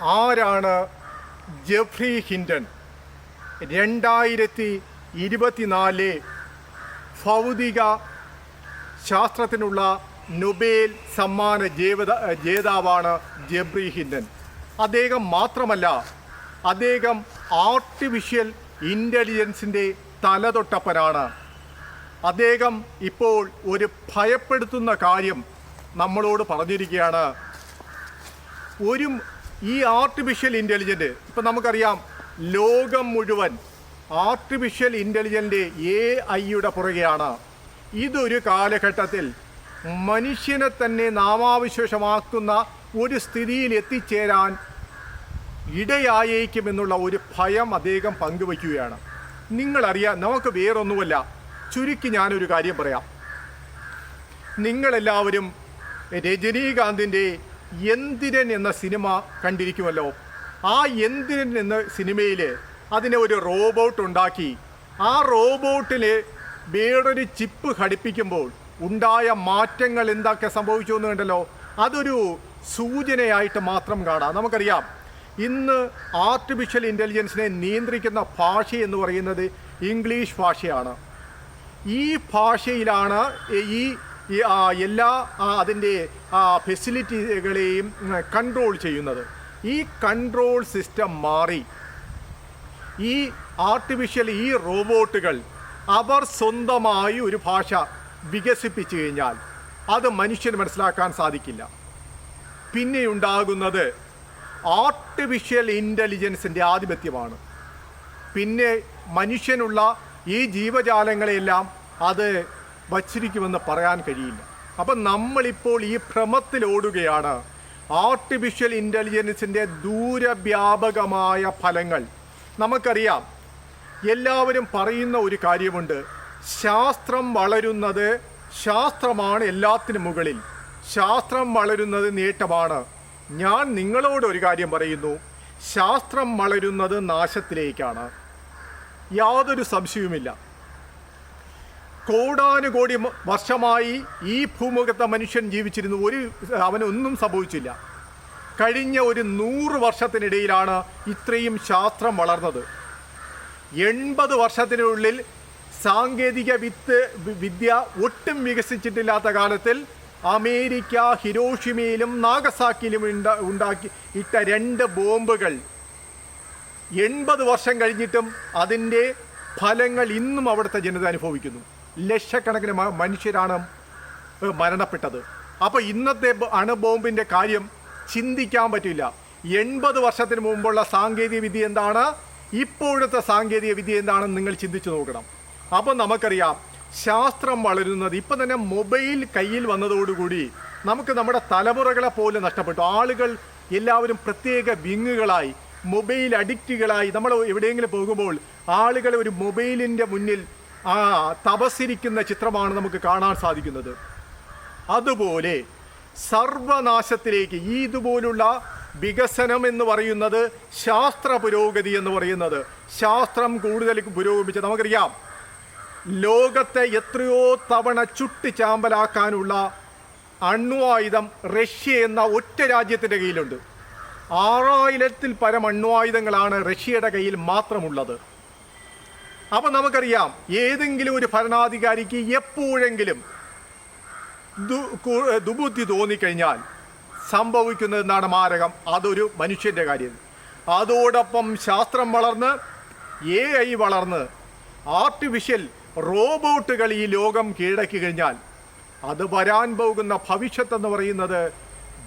ആരാണ് ജെഫ്രി ഹിൻഡൻ? രണ്ടായിരത്തി ഇരുപത്തിനാല് ഭൗതിക ശാസ്ത്രത്തിനുള്ള നൊബേൽ സമ്മാന ജേവത ജേതാവാണ് ജെബ്രി ഹിൻഡൻ. അദ്ദേഹം മാത്രമല്ല അദ്ദേഹം ആർട്ടിഫിഷ്യൽ ഇന്റലിജൻസിന്റെ തലതൊട്ടപ്പനാണ്. അദ്ദേഹം ഇപ്പോൾ ഒരു ഭയപ്പെടുത്തുന്ന കാര്യം നമ്മളോട് പറഞ്ഞിരിക്കുകയാണ്. ഒരു ഈ ആർട്ടിഫിഷ്യൽ ഇന്റലിജന്റ് ഇപ്പം നമുക്കറിയാം ലോകം മുഴുവൻ ആർട്ടിഫിഷ്യൽ ഇന്റലിജന്റ് എ ഐയുടെ പുറകെയാണ്. ഇതൊരു കാലഘട്ടത്തിൽ മനുഷ്യനെ തന്നെ നാമാവിശേഷമാക്കുന്ന ഒരു സ്ഥിതിയിൽ എത്തിച്ചേരാൻ ഇടയായേക്കുമെന്നുള്ള ഒരു ഭയം അദ്ദേഹം പങ്കുവയ്ക്കുകയാണ്. നിങ്ങളറിയാം നമുക്ക് വേറൊന്നുമല്ല. ചുരുക്കി ഞാനൊരു കാര്യം പറയാം. നിങ്ങളെല്ലാവരും രജനീകാന്തിന്റെ എന്തിരൻ എന്ന സിനിമ കണ്ടിരിക്കുമല്ലോ. ആ എന്തിരൻ എന്ന സിനിമയിൽ അതിനെ ഒരു റോബോട്ട് ഉണ്ടാക്കി. ആ റോബോട്ടിൽ വേറൊരു ചിപ്പ് ഘടിപ്പിക്കുമ്പോൾ ഉണ്ടായ മാറ്റങ്ങൾ എന്തൊക്കെ സംഭവിച്ചു എന്ന് കണ്ടല്ലോ? അതൊരു സൂചനയായിട്ട് മാത്രം കാണാം. നമുക്കറിയാം ഇന്ന് ആർട്ടിഫിഷ്യൽ ഇന്റലിജൻസിനെ നിയന്ത്രിക്കുന്ന ഭാഷ എന്ന് പറയുന്നത് ഇംഗ്ലീഷ് ഭാഷയാണ്. ഈ ഭാഷയിലാണ് ഈ ഈ, എല്ലാ അതിന്റെ ഫെസിലിറ്റികളെയും കൺട്രോൾ ചെയ്യുന്നത്. ഈ കൺട്രോൾ സിസ്റ്റം മാറി. ഈ ആർട്ടിഫിഷ്യൽ ഈ റോബോട്ടുകൾ അവർ സ്വന്തമായി ഒരു ഭാഷ വികസിപ്പിച്ചു കഴിഞ്ഞാൽ അത് മനുഷ്യന് മനസ്സിലാക്കാൻ സാധിക്കില്ല. പിന്നെ ഉണ്ടാകുന്നത് ആർട്ടിഫിഷ്യൽ ഇന്റലിജൻസിന്റെ ആധിപത്യമാണ്. പിന്നെ മനുഷ്യനുള്ള ഈ ജീവജാലങ്ങളെയെല്ലാം അത് വച്ചിരിക്കുമെന്ന് പറയാൻ കഴിയില്ല. അപ്പം നമ്മളിപ്പോൾ ഈ ഭ്രമത്തിലോടുകയാണ് ആർട്ടിഫിഷ്യൽ ഇന്റലിജൻസിന്റെ ദൂരവ്യാപകമായ ഫലങ്ങൾ. നമുക്കറിയാം എല്ലാവരും പറയുന്ന ഒരു കാര്യമുണ്ട്. ശാസ്ത്രം വളരുന്നത് ശാസ്ത്രമാണ് എല്ലാത്തിനും മുകളിൽ. ശാസ്ത്രം വളരുന്നത് നേട്ടമാണ്. ഞാൻ നിങ്ങളോട് ഒരു കാര്യം പറയുന്നു. ശാസ്ത്രം വളരുന്നത് നാശത്തിലേക്കാണ്. യാതൊരു സംശയവുമില്ല. കോടാനുകോടി വർഷമായി ഈ ഭൂമുഖത്തെ മനുഷ്യൻ ജീവിച്ചിരുന്നു. ഒരു അവനൊന്നും സംഭവിച്ചില്ല. കഴിഞ്ഞ ഒരു നൂറ് വർഷത്തിനിടയിലാണ് ഇത്രയും ശാസ്ത്രം വളർന്നത്. എൺപത് വർഷത്തിനുള്ളിൽ സാങ്കേതിക വിത്ത് വിദ്യ ഒട്ടും വികസിച്ചിട്ടില്ലാത്ത കാലത്തിൽ അമേരിക്ക ഹിരോഷിമയിലും നാഗസാക്കിയിലും ഉണ്ട- ഉണ്ടാക്കി ഇട്ട രണ്ട് ബോംബുകൾ. എൺപത് വർഷം കഴിഞ്ഞിട്ടും അതിന്റെ ഫലങ്ങൾ ഇന്നും അവിടുത്തെ ജനത അനുഭവിക്കുന്നു. ലക്ഷക്കണക്കിന് മനുഷ്യരാണ് മരണപ്പെട്ടത്. അപ്പോൾ ഇന്നത്തെ അണുബോംബിന്റെ കാര്യം ചിന്തിക്കാൻ പറ്റില്ല. എൺപത് വർഷത്തിന് മുമ്പുള്ള സാങ്കേതിക വിദ്യ എന്താണ്? ഇപ്പോഴത്തെ സാങ്കേതിക വിദ്യ എന്താണെന്ന് നിങ്ങൾ ചിന്തിച്ചു നോക്കണം. അപ്പോൾ നമുക്കറിയാം ശാസ്ത്രം വളരുന്നത് ഇപ്പം തന്നെ മൊബൈൽ കയ്യിൽ വന്നതോടുകൂടി നമുക്ക് നമ്മുടെ തലമുറകളെ പോലെ നഷ്ടപ്പെട്ടു. ആളുകൾ എല്ലാവരും പ്രത്യേക വിങ്ങുകളായി മൊബൈൽ അഡിക്റ്റുകളായി. നമ്മൾ എവിടെയെങ്കിലും പോകുമ്പോൾ ആളുകൾ ഒരു മൊബൈലിന്റെ മുന്നിൽ ആ തപസ്സിരിക്കുന്ന ചിത്രമാണ് നമുക്ക് കാണാൻ സാധിക്കുന്നത്. അതുപോലെ സർവനാശത്തിലേക്ക് ഈ ഇതുപോലുള്ള വികസനം എന്ന് പറയുന്നത് ശാസ്ത്ര പുരോഗതി എന്ന് പറയുന്നത്. ശാസ്ത്രം കൂടുതൽ പുരോഗമിച്ച് നമുക്കറിയാം. ലോകത്തെ എത്രയോ തവണ ചുട്ടിച്ചാമ്പലാക്കാനുള്ള അണ്വായുധം റഷ്യ എന്ന ഒറ്റ രാജ്യത്തിന്റെ കയ്യിലുണ്ട്. ആറായിരത്തിൽ പരം അണ്വായുധങ്ങളാണ് റഷ്യയുടെ കയ്യിൽ മാത്രമുള്ളത്. അപ്പം നമുക്കറിയാം ഏതെങ്കിലും ഒരു ഭരണാധികാരിക്ക് എപ്പോഴെങ്കിലും ദുബുദ്ധി തോന്നിക്കഴിഞ്ഞാൽ സംഭവിക്കുന്നത് എന്നാണ് മാരകം? അതൊരു മനുഷ്യന്റെ കാര്യം. അതോടൊപ്പം ശാസ്ത്രം വളർന്ന് എ ഐ വളർന്ന് ആർട്ടിഫിഷ്യൽ റോബോട്ടുകൾ ഈ ലോകം കീഴടക്കി കഴിഞ്ഞാൽ അത് വരാൻ പോകുന്ന ഭവിഷ്യത്ത് എന്ന് പറയുന്നത്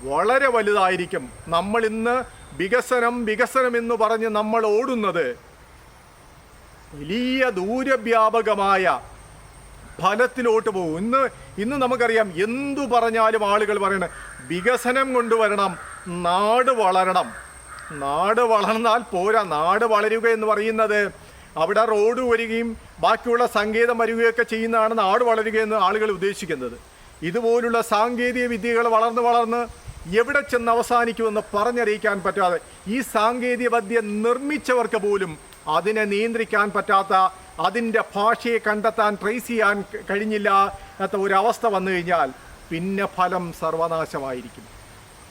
വളരെ വലുതായിരിക്കും. നമ്മളിന്ന് വികസനം വികസനം എന്ന് പറഞ്ഞ് നമ്മൾ ഓടുന്നത് വലിയ ദൂരവ്യാപകമായ ഫലത്തിലോട്ട് പോകും. ഇന്ന് ഇന്ന് നമുക്കറിയാം എന്തു പറഞ്ഞാലും ആളുകൾ പറയണം വികസനം കൊണ്ടുവരണം നാട് വളരണം. നാട് വളർന്നാൽ പോരാ നാട് വളരുക എന്ന് പറയുന്നത് അവിടെ റോഡ് വരികയും ബാക്കിയുള്ള സങ്കേതം വരികയൊക്കെ ചെയ്യുന്നതാണ് നാട് വളരുകയെന്ന് ആളുകൾ ഉദ്ദേശിക്കുന്നത്. ഇതുപോലുള്ള സാങ്കേതിക വിദ്യകൾ വളർന്ന് വളർന്ന് എവിടെ ചെന്ന് അവസാനിക്കുമെന്ന് പറഞ്ഞറിയിക്കാൻ പറ്റാതെ ഈ സാങ്കേതിക വിദ്യ നിർമ്മിച്ചവർക്ക് പോലും അതിനെ നിയന്ത്രിക്കാൻ പറ്റാത്ത അതിന്റെ ഭാഷയെ കണ്ടെത്താൻ ട്രേസ് ചെയ്യാൻ ക- കഴിഞ്ഞില്ല എന്ന ഒരവസ്ഥ വന്നു കഴിഞ്ഞാൽ പിന്നെ ഫലം സർവനാശമായിരിക്കും.